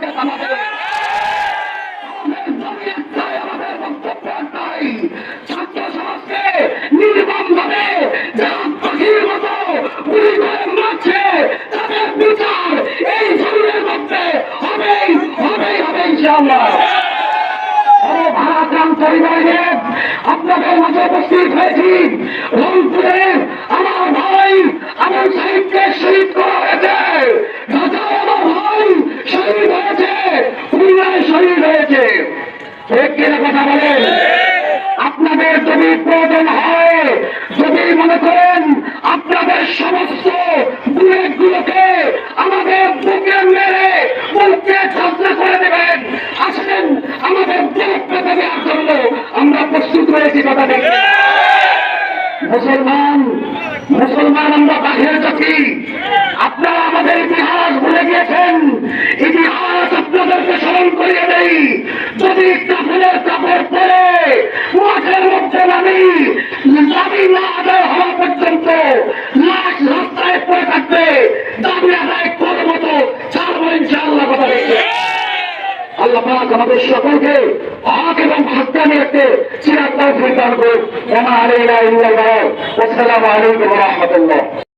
চালাবে আমাদের আমাদের বক্তব্য মাঝে উপস্থিত হয়েছি আপনাদের যদি প্রয়োজন হয়, যদি মনে করেন আপনাদের সমস্ত আমাদের বুকে মেরে বুকে ছাত্রা করে দেবেন। আসেন, আমাদের বুক দেওয়ার জন্য আমরা প্রস্তুত রয়েছি কথা দেখি মুসলমান মুসলমান আমরা বাঘের জাতি আপনারা আমাদের ইতিহাস ভুলে গিয়েছেন। ইতিহাস আপনাদেরকে স্মরণ করিয়ে দেই। যদি নামি দাবি না আদায় হওয়া পর্যন্ত লাশ রাস্তায় পড়ে থাকবে দাবি আদায় করব তো ছাড়বো ইনশাআল্লাহ কথা আল্লাহ পাক আমাদের সকলকে হক এবং হত্যানি একটি চিরাত্মা ফিরদান